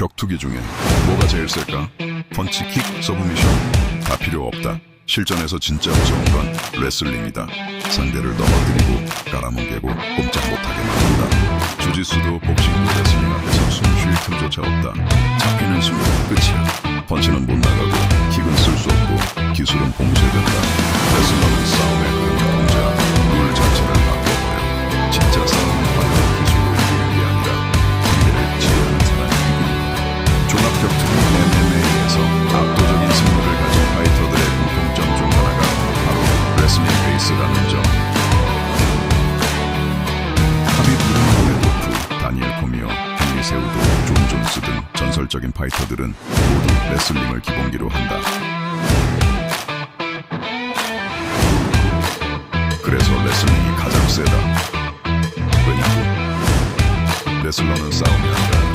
격투기 중에 뭐가 제일 셀까? 펀치킥, 서브미션 다 필요 없다. 실전에서 진짜 무서운 건 레슬링이다. 상대를 넘어뜨리고 깔아뭉개고 꼼짝 못하게 만든다. 주짓수도 복싱도 레슬링 앞에서 숨 쉴 틈조차 없다. 잡히는 순간 끝이야. 펀치는 못 나가고 킥은 쓸 수 없고 기술은 봉쇄된다. 레슬러는 싸움의 세우도, 존 존스 등 전설적인 파이터들은 모두 레슬링을 기본기로 한다. 그래서 레슬링이 가장 세다. 왜냐고? 레슬러는 싸움이 아니라 전